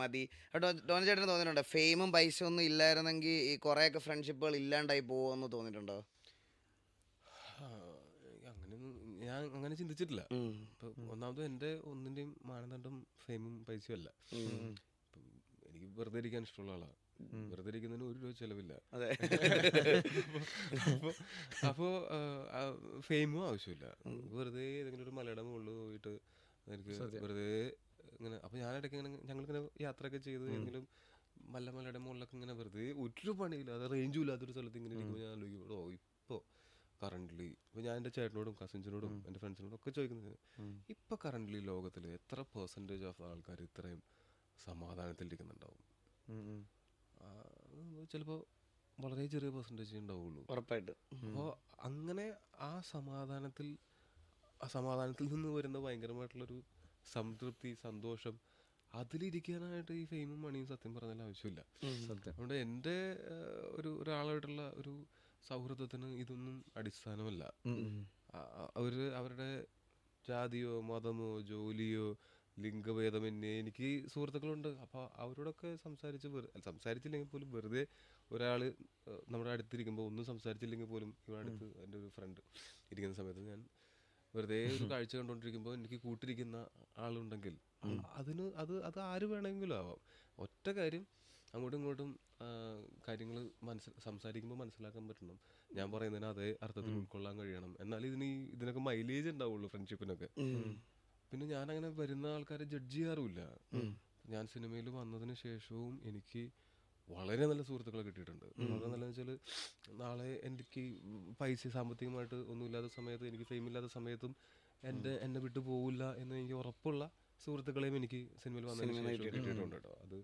മതി. ഡോൺ ചേട്ടന് തോന്നിയിട്ടുണ്ടോ? ഫെയിമും പൈസ ഒന്നും ഇല്ലായിരുന്നെങ്കിൽ ഈ കുറേയൊക്കെ ഫ്രണ്ട്ഷിപ്പുകൾ ഇല്ലാണ്ടായി പോകുമെന്ന് തോന്നിയിട്ടുണ്ടോ? അങ്ങനെ ഞാൻ അങ്ങനെ ചിന്തിച്ചിട്ടില്ല. ഇപ്പൊ ഒന്നാമത് എന്റെ ഒന്നിന്റെയും മാനദണ്ഡം ഫെയിമും പൈസയും അല്ല. എനിക്ക് വെറുതെ ഇരിക്കാൻ ഇഷ്ടമുള്ള ആളാണ്. വെറുതെ ഇരിക്കുന്നതിന് ഒരു രൂപ ചെലവില്ല. അതെ. അപ്പോൾ അപ്പോൾ ഫെയിമും ആവശ്യമില്ല. വെറുതെ ഏതെങ്കിലും ഒരു മലയുടെ മുകളിൽ പോയിട്ട് എനിക്ക് വെറുതെ ഇങ്ങനെ അപ്പോൾ ഞാനിടയ്ക്ക് ഇങ്ങനെ ഞങ്ങളിങ്ങനെ യാത്രയൊക്കെ ചെയ്ത് എങ്കിലും മല മലയുടെ മുകളിലൊക്കെ ഇങ്ങനെ വെറുതെ ഒരു പണിയില്ല. അത് റേഞ്ചും ഇല്ലാത്തൊരു സ്ഥലത്ത് ഇങ്ങനെ ഇരിക്കുമ്പോൾ ഞാൻ ആലോചിക്കും ഓ ഇപ്പോൾ കറണ്ട്ലി ഇപ്പോൾ ഞാൻ എന്റെ ചേട്ടനോടും കസിൻസിനോടും എന്റെ ഫ്രണ്ട്സിനോടും ഒക്കെ ചോദിക്കുന്നത് ഇപ്പോൾ കറണ്ട്ലി ലോകത്തിൽ എത്ര പെർസെന്റേജ് ഓഫ് ആൾക്കാർ ഇത്രയും സമാധാനത്തിലിരിക്കുന്നുണ്ടാവും? ചിലപ്പോൾ വളരെ ചെറിയ പെർസെന്റേജ് ഉണ്ടാവുള്ളൂ. ഉറപ്പായിട്ട്. അപ്പോൾ അങ്ങനെ ആ സമാധാനത്തിൽ ആ സമാധാനത്തിൽ നിന്ന് വരുന്ന ഭയങ്കരമായിട്ടുള്ളൊരു സംതൃപ്തി സന്തോഷം അതിലിരിക്കാനായിട്ട് ഈ ഫെയിമും മണിയും സത്യം പറഞ്ഞാൽ ആവശ്യമില്ല. അതുകൊണ്ട് എന്റെ ഒരു ഒരാളായിട്ടുള്ള ഒരു സൗഹൃദത്തിന് ഇതൊന്നും അടിസ്ഥാനമല്ല. അവർ അവരുടെ ജാതിയോ മതമോ ജോലിയോ ലിംഗഭേദമന്യേ എനിക്ക് സുഹൃത്തുക്കളുണ്ട്. അപ്പോൾ അവരോടൊക്കെ സംസാരിച്ച് വെറുതെ സംസാരിച്ചില്ലെങ്കിൽ പോലും വെറുതെ ഒരാൾ നമ്മുടെ അടുത്തിരിക്കുമ്പോൾ ഒന്നും സംസാരിച്ചില്ലെങ്കിൽ പോലും ഇവിടെ അടുത്ത് എന്റെ ഒരു ഫ്രണ്ട് ഇരിക്കുന്ന സമയത്ത് ഞാൻ വെറുതെ ഒരു കാഴ്ച കണ്ടുകൊണ്ടിരിക്കുമ്പോൾ എനിക്ക് കൂട്ടിരിക്കുന്ന ആളുണ്ടെങ്കിൽ അതിന് അത് അത് ആര് വേണമെങ്കിലും ആവാം. ഒറ്റ കാര്യം അങ്ങോട്ടും ഇങ്ങോട്ടും കാര്യങ്ങൾ മനസ്സിൽ സംസാരിക്കുമ്പോൾ മനസ്സിലാക്കാൻ പറ്റണം. ഞാൻ പറയുന്നതിന് അതേ അർത്ഥത്തിൽ ഉൾക്കൊള്ളാൻ കഴിയണം. എന്നാൽ ഇതിന് ഇതിനൊക്കെ മൈലേജ് ഉണ്ടാവുള്ളൂ ഫ്രണ്ട്ഷിപ്പിനൊക്കെ പിന്നെ ഞാൻ അങ്ങനെ വരുന്ന ആൾക്കാരെ ജഡ്ജ് ചെയ്യാറുമില്ല. ഞാൻ സിനിമയിൽ വന്നതിന് ശേഷവും എനിക്ക് വളരെ നല്ല സുഹൃത്തുക്കളെ കിട്ടിയിട്ടുണ്ട്. വളരെ നല്ല വെച്ചാൽ നാളെ എനിക്ക് പൈസ സാമ്പത്തികമായിട്ട് ഒന്നുമില്ലാത്ത സമയത്ത് എനിക്ക് ഫെയിം ഇല്ലാത്ത സമയത്തും എന്റെ എന്നെ വിട്ടു പോകില്ല എന്ന് എനിക്ക് ഉറപ്പുള്ള സുഹൃത്തുക്കളെയും എനിക്ക് സിനിമയിൽ വന്നതിന് ശേഷം കിട്ടിയിട്ടുണ്ട് കേട്ടോ അത്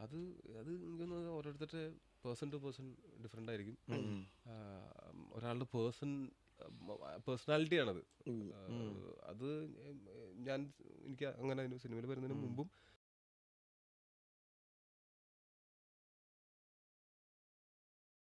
അത് അത് എനിക്കൊന്ന് ഓരോരുത്തരുടെ പേഴ്സൺ ടു പേഴ്സൺ ഡിഫറെന്റ് ആയിരിക്കും. ഒരാളുടെ പേഴ്സൺ പേഴ്സണാലിറ്റിയാണത് അത് ഞാൻ എനിക്ക് അങ്ങനെ സിനിമയിൽ വരുന്നതിന് മുമ്പും